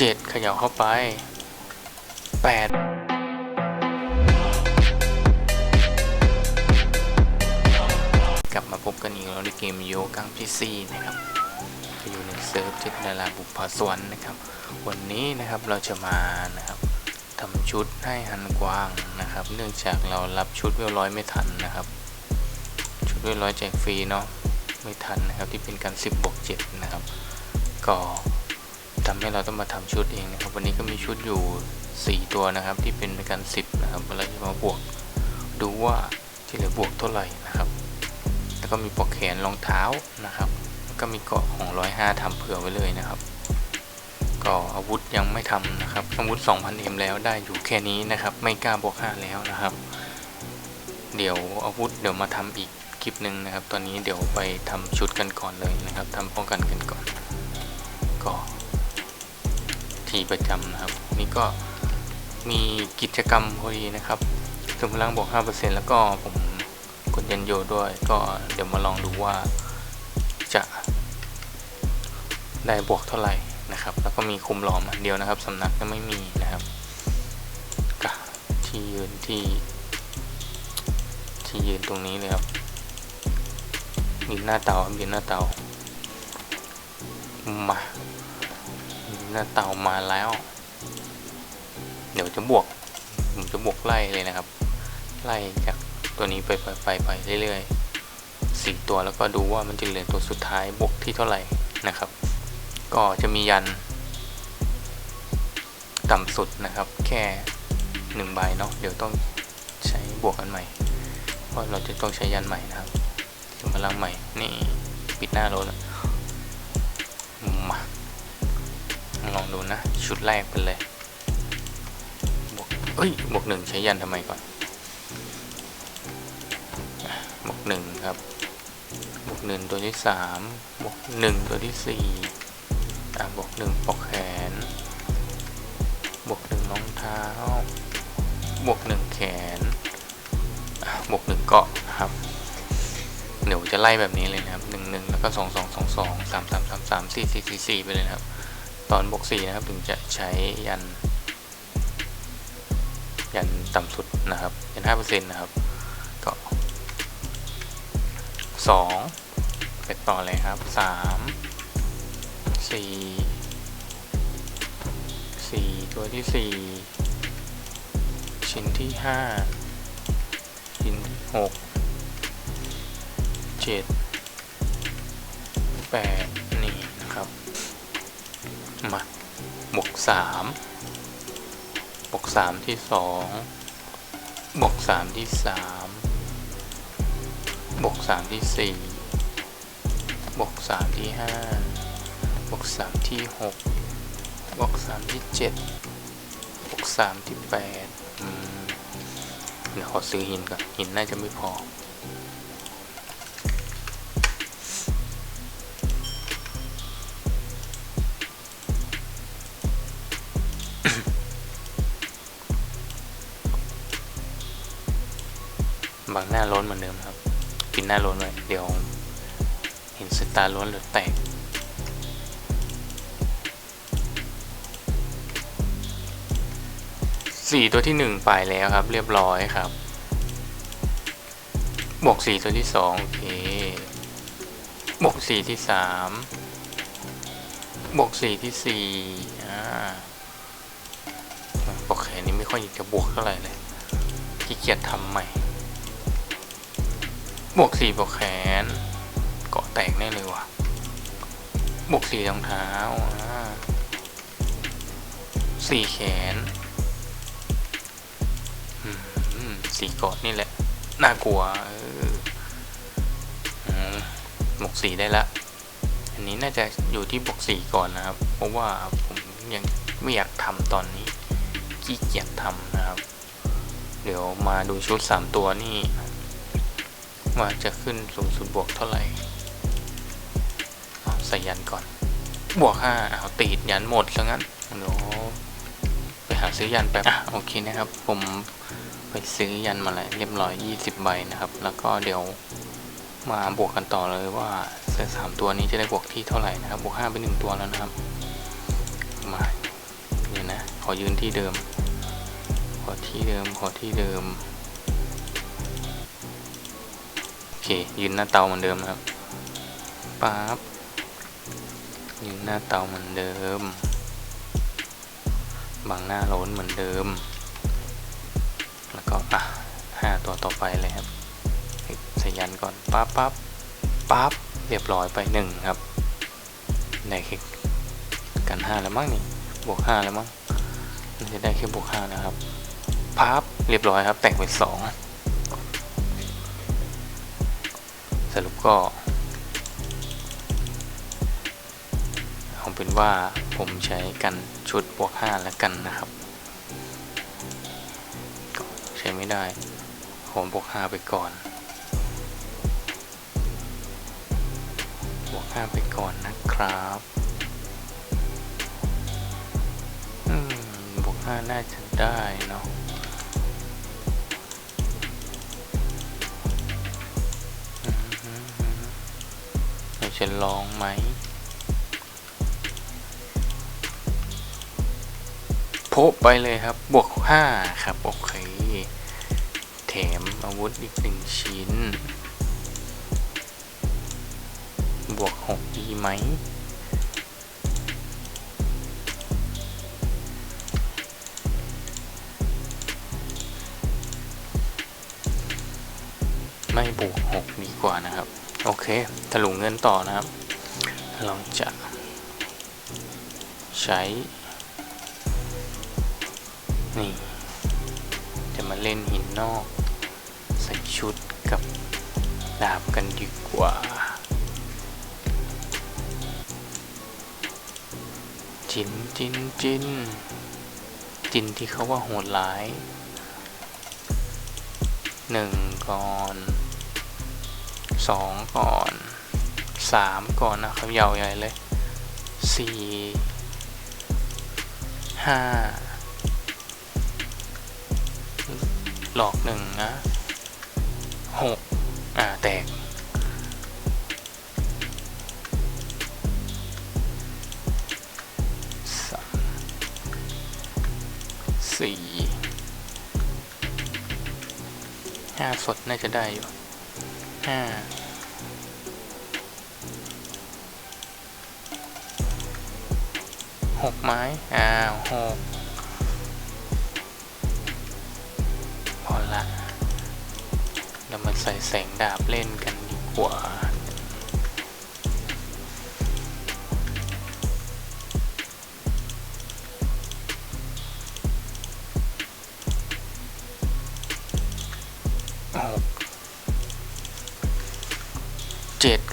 เจ็ดเขย่าเข้าไปแปดกลับมาพบกันอีกแล้วในเกมโยกังพีซีนะครับอยู่ในเซิร์ฟจิตนาราบุพสวรรค์นะครับ วันนี้นะครับเราจะมานะครับทำชุดให้ฮันกวางนะครับ เนื่องจากเรารับชุดเวลร้อยไม่ทันนะครับ ชุดเวลร้อยแจกฟรีเนาะไม่ทันนะครับที่เป็นการ10บวก7นะครับ ก็ ทำให้เราต้องมาทำชุดเองนะครับ วันนี้ก็มีชุดอยู่ 4 ตัวนะครับ ที่เป็นการ10นะครับเราจะมาบวกดูว่าที่เหลือบวกเท่าไหร่นะครับ แล้วก็มีปลอกแขนรองเท้านะครับแล้วก็มีเกาะของ105ทำเผื่อไว้เลยนะครับ ก็อาวุธยังไม่ทำนะครับอาวุธ 2,000M แล้วได้อยู่แค่นี้นะครับ ไม่กล้าบวก5แล้วนะครับ เดี๋ยวอาวุธเดี๋ยวมาทำอีกคลิปหนึ่งนะครับ ตอนนี้เดี๋ยวไปทำชุดกันก่อนเลยนะครับทำป้องกันกันก่อนก็ ทีประจำนะครับ นี่ก็มีกิจกรรมพอดีนะครับถึงพลังบวก 5%แล้วก็ผมกดยันโยด้วย ก็เดี๋ยวมาลองดูว่าจะได้บวกเท่าไหร่นะครับ แล้วก็มีคุมหลอมอันเดียวนะครับสำนักยังไม่มีนะครับกะที่ยืนที่ ที่ยืนตรงนี้เลยครับยืนหน้าเตาบยืนหน้าเตามา ยืนหน้าเตามาแล้ว เดี๋ยวจะบวกผมจะบวกไล่เลยนะครับ ไล่จากตัวนี้ไปไปไปไปเรื่อยๆสี่ตัวแล้วก็ดูว่ามันจะเหลือตัวสุดท้ายบวกที่เท่าไหร่นะครับ ก็จะมียัน ต่ำสุดนะครับ แค่หนึ่งใบเนาะเดี๋ยวต้องใช้บวกกันใหม่เพราะเราจะต้องใช้ยันใหม่นะครับพลังใหม่นี่ปิดหน้ารถแล้วม ดูนะ ชุดแรกเป็นเลยบวกเอ้ยบวกหนึ่งใช้ยันทำไมก่อนบวกหนึ่งครับบวกหนึ่งตัวที่สามบวกหนึ่งตัวที่สี่อะบวกหนึ่งปอกแขนบวกหนึ่งรองเท้าบวกหนึ่งแขนบวกหนึ่งเกาะนะครับเดี๋ยวจะไล่แบบนี้เลยนะครับหนึ่งหนึ่งแล้วก็สองสองสองสองสามสามสามสามสี่สี่สี่สี่ไปเลยนะครับ ตอนบวก4นะครับถึงจะใช้ยัน ยันต่ำสุดนะครับ ยัน5%นะครับ ก็ 2 ไปต่อเลยครับ 3 4 4 ตัวที่ 4 ชิ้นที่ 5 ชิ้นที่ 6 7 8 มาบวกสามบวกสามที่สองบวกสามที่สามบวกสามที่สี่บวกสามที่ห้าบวกสามที่หกบวกสามที่เจ็ดบวกสามที่แปดเดี๋ยวขอซื้อหินก่อนหินน่าจะไม่พอ บางหน้าล้นเหมือนเดิมครับกินหน้าล้นไว้เดี๋ยวเห็นสตาร์ล้นหรือแตกสี่ตัวที่หนึ่งไปแล้วครับ เรียบร้อยครับ บวกสี่ตัวที่สองโอเคบวกสี่ที่สามบวกสี่ที่สี่อ่าบวกแขนนี้ไม่ค่อยอยากจะบวกเท่าไหร่เลยขี้เกียจทำใหม่ บวกสี่บวกแขน เกาะแตกแน่เลยว่ะ บวกสี่รองเท้าสี่แขนสี่เกาะนี่แหละ น่ากลัวเอออืมบวกสี่ได้ละ อันนี้น่าจะอยู่ที่บวกสี่ก่อนนะครับ เพราะว่าผมยังไม่อยากทำตอนนี้ขี้เกียจทำนะครับ เดี๋ยวมาดูชุดสามตัวนี่ ว่าจะขึ้นสูงสุดบวกเท่าไหร่ใส่ยันก่อน บวกห้าเอาตีดยันหมดซะงั้นเดี๋ยวไปหาซื้อยันแป๊บอะโอเคนะครับ ผมไปซื้อยันมาแล้วเรียบร้อย20ใบนะครับ แล้วก็เดี๋ยวมาบวกกันต่อเลยว่าเสื้อสามตัวนี้จะได้บวกที่เท่าไหร่นะครับ บวกห้าไปหนึ่งตัวแล้วนะครับ มาเดี๋ยวนะ ขอยืนที่เดิม ขอที่เดิม ขอที่เดิม เค ยืนหน้าเตาเหมือนเดิมครับปั๊บยืนหน้าเตาเหมือนเดิม บังหน้าโล้นเหมือนเดิม แล้วก็อะห้าตัวต่อไปเลยครับใส่ยันก่อนปั๊บปั๊บปั๊บเรียบร้อยไปหนึ่งครับได้แค่กันห้าแล้วมั้งนี่บวกห้าแล้วมั้งจะได้แค่บวกห้านะครับปั๊บเรียบร้อยครับ แตกเป็นสอง สรุปก็เอาเป็นว่าผมใช้กันชุดบวกห้าแล้วกันนะครับ ใช้ไม่ได้ผมบวกห้าไปก่อน บวกห้าไปก่อนนะครับอืมบวกห้าน่าจะได้เนาะ จะลองไหม โพะไปเลยครับ บวกห้าครับ โอเค แถมอาวุธอีกหนึ่งชิ้น บวกหกดีไหม ไม่บวกหกดีกว่านะครับ โอเคถลุงเงินต่อนะครับ เราจะใช้ นี่ จะมาเล่นหินนอก ใส่ชุดกับดาบกันดีกว่า จินจินจินจินที่เขาว่าโหดร้ายหนึ่งก่อน สองก่อนสามก่อนนะครับยาวใหญ่เลยสี่ห้าหลอกหนึ่งนะหกอ่า แตกสามสี่ห้าสดน่าจะได้อยู่ ห้าหกไม้ อ้าวหกพอละเรามาใส่แสงดาบเล่นกันดีกว่า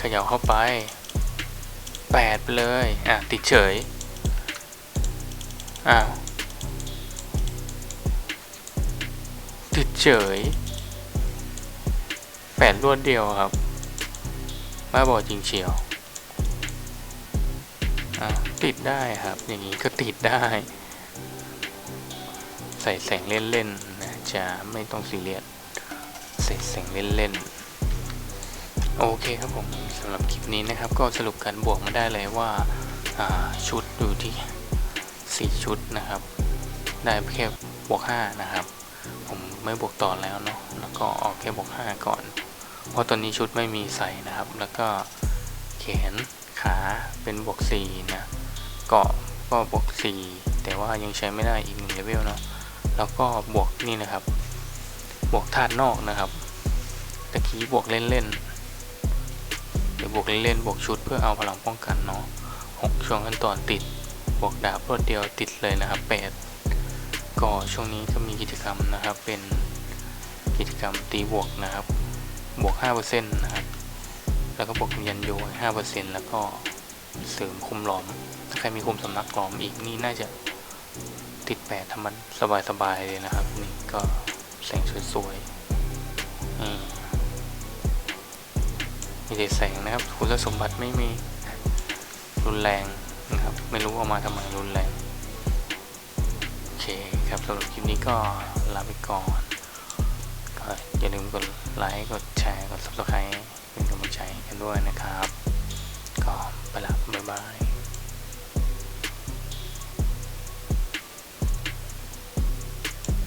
ขย่าเข้าไปแปดไปเลย อะ ติดเฉย อ้าว ติดเฉยแปดรวดเดียวครับมาบอกจริงเชียวอ้าวติดได้ครับ อย่างนี้ก็ติดได้ ใส่แสงเล่นๆนะจะไม่ต้องซีเรียส ใส่แสงเล่นๆ โอเคครับผมสำหรับคลิปนี้นะครับ ก็สรุปการบวกมาได้เลยว่าาชุดอยู่ที่ 4 ชุดนะครับ ได้แค่บวก 5 นะครับ ผมไม่บวกต่อแล้วเนาะแล้วก็ออกแค่บวก 5 ก่อน เพราะตอนนี้ชุดไม่มีใส่นะครับ แล้วก็แขนขาเป็นบวก 4 นะเกาะก็บวก 4 แต่ว่ายังใช้ไม่ได้อีกหนึ่งเลเวลเนาะแล้วก็บวกนี่นะครับ บวกธาตุนอกนะครับตะกี้บวกเล่นๆ บวกเล่นๆบวกชุดเพื่อเอาพลังป้องกันเนาะหกช่วงขั้นตอนติดบวกดาบรวดเดียวติดเลยนะครับแปดก็ช่วงนี้ก็มีกิจกรรมนะครับ เป็นกิจกรรมตีบวกนะครับ บวก5%นะครับ แล้วก็บวกยันโย5%แล้วก็เสริมคุมหลอม ถ้าใครมีคุมสำนักหลอมอีกนี่น่าจะติดแปดทำมันสบายๆเลยนะครับ นี่ก็แสงสวยๆนี่มี แต่แสงนะครับคุณสมบัติไม่มีรุนแรงนะครับ ไม่รู้เอามาทำไมรุนแรง โอเคครับสำหรับคลิปนี้ก็ลาไปก่อน ก็อย่าลืมกดไลค์ กดแชร์ กด subscribe เป็นกำลังใจกันด้วยนะครับ ก็ไปละบ๊ายบาย